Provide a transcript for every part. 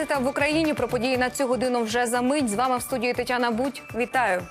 19 в Україні про події на цю годину вже за мить. З вами в студії Тетяна Будь. Вітаю.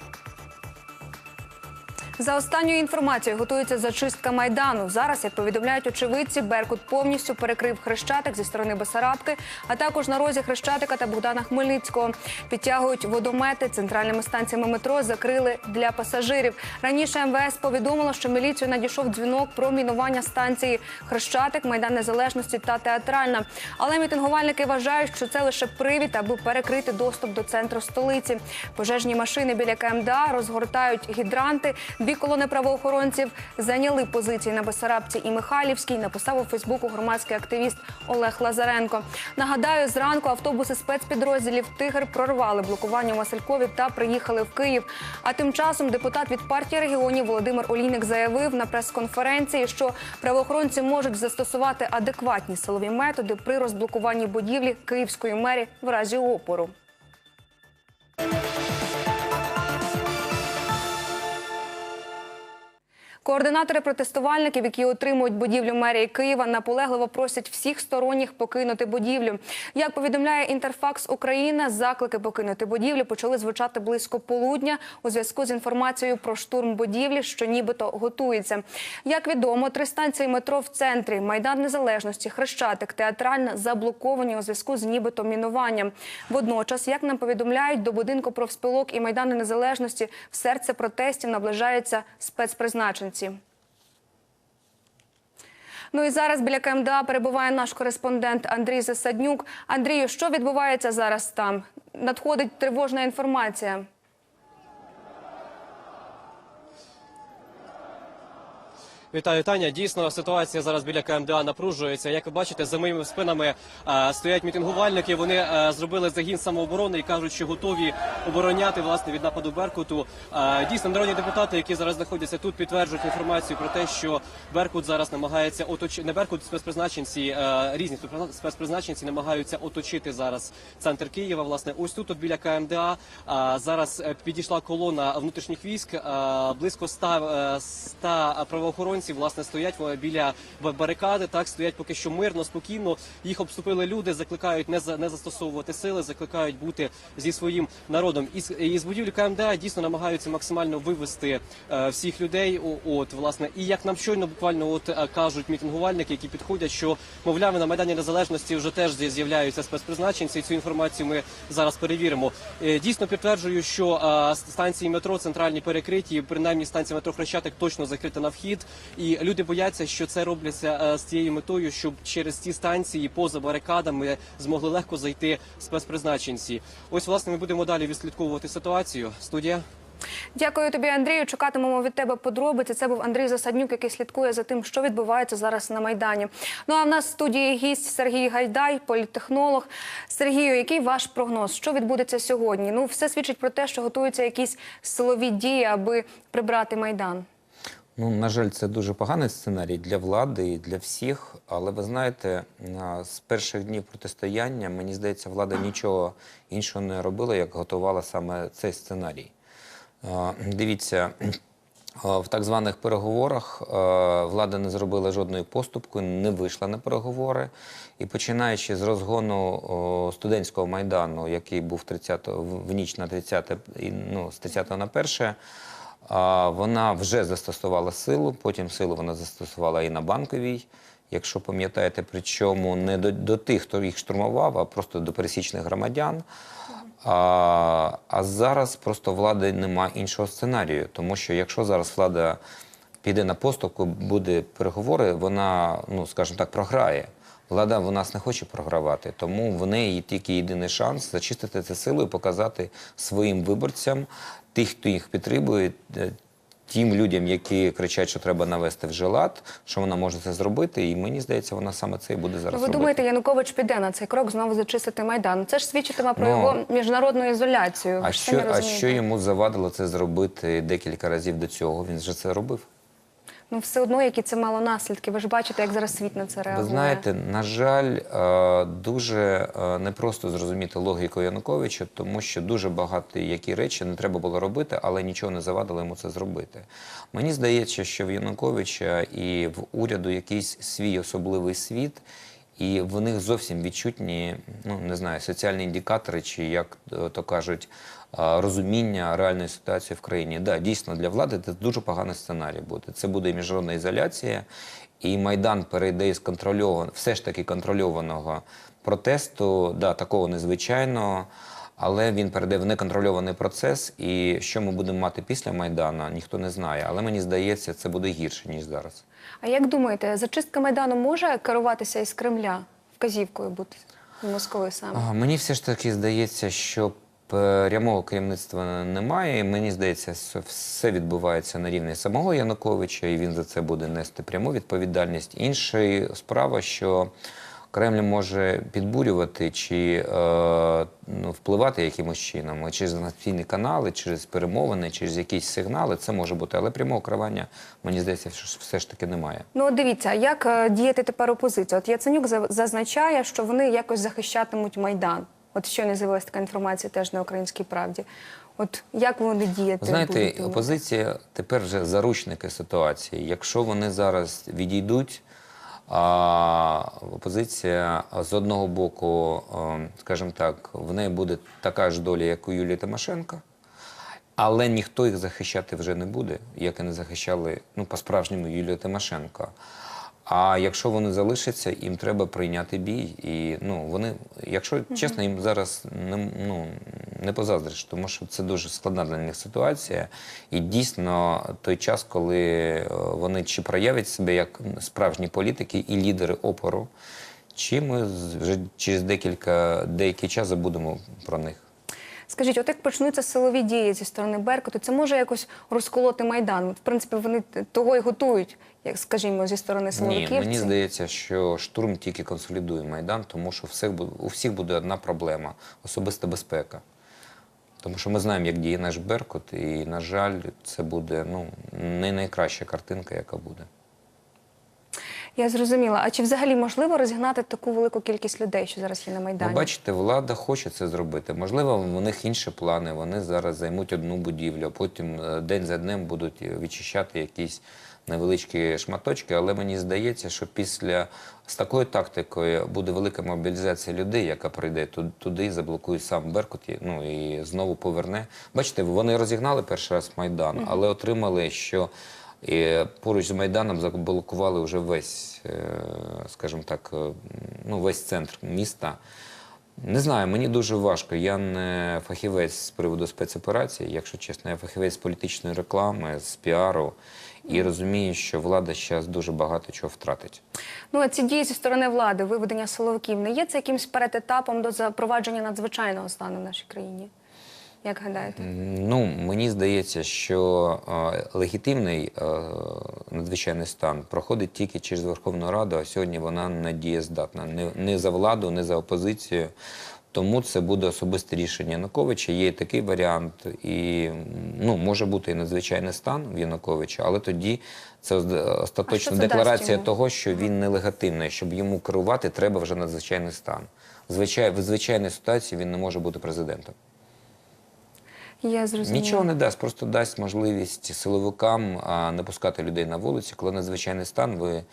За останньою інформацією готується зачистка майдану. Зараз, як повідомляють очевидці, Беркут повністю перекрив хрещатик зі сторони Бесарабки, а також на розі Хрещатика та Богдана Хмельницького. Підтягують водомети центральними станціями метро закрили для пасажирів. Раніше МВС повідомило, що міліцію надійшов дзвінок про мінування станції Хрещатик, Майдан Незалежності та Театральна. Але мітингувальники вважають, що це лише привід, аби перекрити доступ до центру столиці. Пожежні машини біля КМДА розгортають гідранти. Дві колони правоохоронців зайняли позиції на Бесарабці і Михайлівській. Написав у Фейсбуку громадський активіст Олег Лазаренко. Нагадаю, зранку автобуси спецпідрозділів Тигр прорвали блокування у та приїхали в Київ. А тим часом депутат від партії регіонів Володимир Олійник заявив на прес-конференції, що правоохоронці можуть застосувати адекватні силові методи при розблокуванні будівлі Київської мері в разі опору. Координатори протестувальників, які отримують будівлю мерії Києва, наполегливо просять всіх сторонніх покинути будівлю. Як повідомляє Інтерфакс Україна, заклики покинути будівлю почали звучати близько полудня у зв'язку з інформацією про штурм будівлі, що нібито готується. Як відомо, три станції метро в центрі Майдан Незалежності, Хрещатик, Театральна заблоковані у зв'язку з нібито мінуванням. Водночас, як нам повідомляють, до будинку профспілок і Майдану Незалежності в серце протестів наближаються спецпризначенці. Ну і зараз біля КМДА перебуває наш кореспондент Андрій Засаднюк. Андрію, що відбувається зараз там? Надходить тривожна інформація. Вітаю, Таня. Дійсно, ситуація зараз біля КМДА напружується. Як ви бачите, за моїми спинами е, стоять мітингувальники. Вони е, зробили загін самооборони і кажуть, що готові обороняти власне від нападу Беркуту. Е, дійсно, народні депутати, які зараз знаходяться тут, підтверджують інформацію про те, що Беркут зараз намагається оточити не Беркут, спецпризначенці, е, різні спецпризначенці намагаються оточити зараз центр Києва. Власне, ось тут, от біля КМДА, е, зараз підійшла колона внутрішніх військ. е, Близько ста, ста правоохоронців власне стоять біля барикади. Так стоять поки що мирно, спокійно. Їх обступили люди, закликають не за не застосовувати сили, закликають бути зі своїм народом. Із із будівлі КМДА дійсно намагаються максимально вивести е, всіх людей. О- От власне, і як нам щойно буквально от е, кажуть мітингувальники, які підходять, що мовляв на майдані незалежності вже теж з'являються спецпризначенці. І цю інформацію ми зараз перевіримо. Е, Дійсно підтверджую, що е, станції метро центральні перекриті, принаймні станція метро Хрещатик точно закрита на вхід. І люди бояться, що це робляться е, з тією метою, щоб через ці станції поза барикадами змогли легко зайти спецпризначенці. Ось власне ми будемо далі відслідковувати ситуацію. Студія. Дякую тобі, Андрію. Чекатимемо від тебе подробиці. Це був Андрій Засаднюк, який слідкує за тим, що відбувається зараз на майдані. Ну а в нас в студії гість Сергій Гайдай, політтехнолог. Сергію, який ваш прогноз? Що відбудеться сьогодні? Ну, все свідчить про те, що готуються якісь силові дії, аби прибрати майдан. Ну, на жаль, це дуже поганий сценарій для влади і для всіх. Але ви знаєте, з перших днів протистояння, мені здається, влада нічого іншого не робила, як готувала саме цей сценарій. Дивіться, в так званих переговорах влада не зробила жодної поступки, не вийшла на переговори. І починаючи з розгону студентського майдану, який був 30, в ніч на 30, і, ну, з 30 на 1, а, Вона вже застосувала силу, потім силу вона застосувала і на банковій. Якщо пам'ятаєте, причому не до, до тих, хто їх штурмував, а просто до пересічних громадян. А, а зараз просто влади немає іншого сценарію, тому що якщо зараз влада піде на поступку, буде переговори, вона, ну скажімо так, програє. Влада в нас не хоче програвати, тому в неї тільки єдиний шанс зачистити це силою, показати своїм виборцям, тих, хто їх підтримує, е, тим людям, які кричать, що треба навести вже лад, що вона може це зробити. І мені здається, вона саме це і буде зараз Ви робити. думаєте, Янукович піде на цей крок знову зачистити майдан? Це ж свідчитиме про Ну, його міжнародну ізоляцію. А що, а що йому завадило це зробити декілька разів до цього? Він вже це робив. Ну все одно, які це мало наслідки. Ви ж бачите, як зараз світ на це реагує. Ви знаєте, на жаль, е, дуже е, непросто зрозуміти логіку Януковича, тому що дуже багато які речі не треба було робити, але нічого не завадило йому це зробити. Мені здається, що в Януковича і в уряду якийсь свій особливий світ. і в них зовсім відчутні, ну не знаю, соціальні індикатори, чи як е, то кажуть, розуміння реальної ситуації в країні. Да, дійсно для влади це дуже поганий сценарій буде. Це буде і міжнародна ізоляція, і майдан перейде із контрольованого, все ж таки контрольованого протесту, да, такого незвичайного. Але він перейде в неконтрольований процес, і що ми будемо мати після Майдану, ніхто не знає. Але мені здається, це буде гірше, ніж зараз. А як думаєте, зачистка майдану може керуватися із Кремля вказівкою бути Москви саме? Мені все ж таки здається, що прямого керівництва немає. Мені здається, все відбувається на рівні самого Януковича, і він за це буде нести пряму відповідальність. Інша справа, що Кремль може підбурювати чи е, ну, впливати якимось чином через інформаційні канали, через перемовини, через якісь сигнали. Це може бути, але прямого керування, мені здається, що все ж таки немає. Ну, дивіться, як е, діяти тепер опозиція? От Яценюк зазначає, що вони якось захищатимуть майдан. От щойно з'явилася така інформація теж на українській правді. От як вони діяти? Знаєте, будуть, опозиція тепер вже заручники ситуації. Якщо вони зараз відійдуть, а опозиція з одного боку, е, скажімо так, в неї буде така ж доля, як у Юлії Тимошенко, але ніхто їх захищати вже не буде, як і не захищали ну, по-справжньому Юлію Тимошенко. А якщо вони залишаться, їм треба прийняти бій. І ну вони, якщо чесно, їм зараз не ну не позаздриш, тому що це дуже складна для них ситуація. І дійсно той час, коли е, вони чи проявлять себе як справжні політики і лідери опору, чи ми вже через декілька деякий час забудемо про них. Скажіть, от як почнуться силові дії зі сторони Беркуту, це може якось розколоти майдан? В принципі, вони того і готують, як скажімо, зі сторони Ні, силовиків. мені здається, що штурм тільки консолідує майдан, тому що всіх у всіх буде одна проблема особиста безпека. Тому що ми знаємо, як діє наш Беркут, і, на жаль, це буде ну, не найкраща картинка, яка буде. Я зрозуміла. А чи взагалі можливо розігнати таку велику кількість людей, що зараз є на майдані? Ви бачите, влада хоче це зробити. Можливо, у них інші плани. Вони зараз займуть одну будівлю, а потім е, день за днем будуть відчищати якісь невеличкі шматочки. Але мені здається, що після з такою тактикою буде велика мобілізація людей, яка прийде туди, і заблокує сам Беркут, і, ну і знову поверне. Бачите, вони розігнали перший раз Майдан, але отримали, що і поруч з Майданом заблокували вже весь, е, скажімо так, е, ну, весь центр міста. Не знаю, мені дуже важко. Я не фахівець з приводу спецоперацій, якщо чесно, я фахівець з політичної реклами, з піару і розумію, що влада зараз дуже багато чого втратить. Ну, а ці дії зі сторони влади, виведення силовиків, не є це якимось передетапом до запровадження надзвичайного стану в нашій країні? Як гадаєте? Ну, мені здається, що е, легітимний е, надзвичайний стан проходить тільки через Верховну Раду, а сьогодні вона не дієздатна. Не, не за владу, не за опозицію. Тому це буде особисте рішення Януковича. Є і такий варіант, і ну, може бути і надзвичайний стан в Януковича, але тоді це остаточна це декларація того, що він нелегативний. Щоб йому керувати, треба вже надзвичайний стан. Звичай, в звичайній ситуації він не може бути президентом. Я зрозуміла. Нічого не дасть, просто дасть можливість силовикам а, не пускати людей на вулиці. Коли надзвичайний стан, ви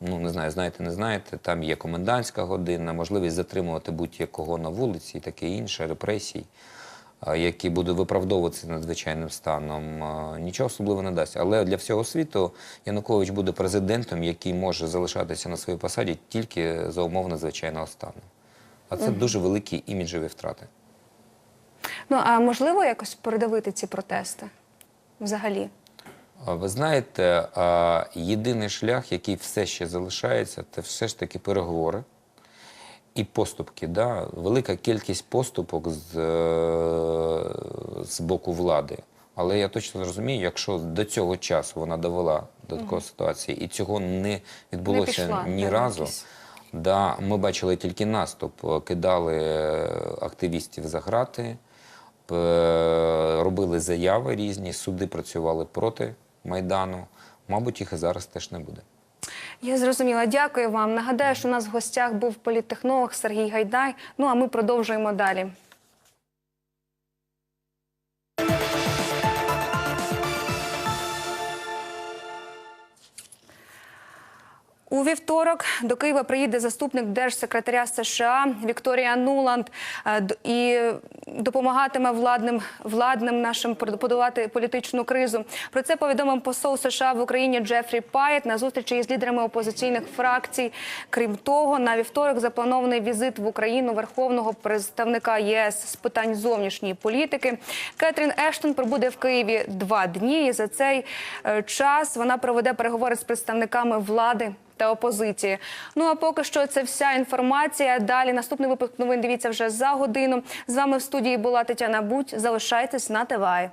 ну не знаю, знаєте, не знаєте. Там є комендантська година, можливість затримувати будь-якого на вулиці і таке інше, репресій, які будуть виправдовуватися надзвичайним станом. Нічого особливо не дасть. Але для всього світу Янукович буде президентом, який може залишатися на своїй посаді тільки за умов надзвичайного стану. А це дуже великі іміджеві втрати. Ну а можливо якось передавити ці протести взагалі? Ви знаєте, єдиний шлях, який все ще залишається, це все ж таки переговори і поступки. Да? Велика кількість поступок з, е, з боку влади. Але я точно розумію, якщо до цього часу вона довела до такої ситуації, і цього не відбулося пішла, ні разу. якісь. Да, ми бачили тільки наступ, кидали е, активістів за грати, робили заяви різні, суди працювали проти Майдану. Мабуть, їх і зараз теж не буде. Я зрозуміла. Дякую вам. Нагадаю, що у нас в гостях був політтехнолог Сергій Гайдай. Ну а ми продовжуємо далі. У вівторок до Києва приїде заступник держсекретаря США Вікторія Нуланд е, і допомагатиме владним владним нашим подолати політичну кризу. Про це повідомив посол США в Україні Джефрі Пайет на зустрічі із лідерами опозиційних фракцій. Крім того, на вівторок запланований візит в Україну верховного представника ЄС з питань зовнішньої політики. Кетрін Ештон пробуде в Києві два дні. І за цей е, час вона проведе переговори з представниками влади та опозиції. Ну а поки що це вся інформація. Далі наступний випуск новин дивіться вже за годину. З вами в студії була Тетяна Будь. Залишайтесь на ТВАЙ.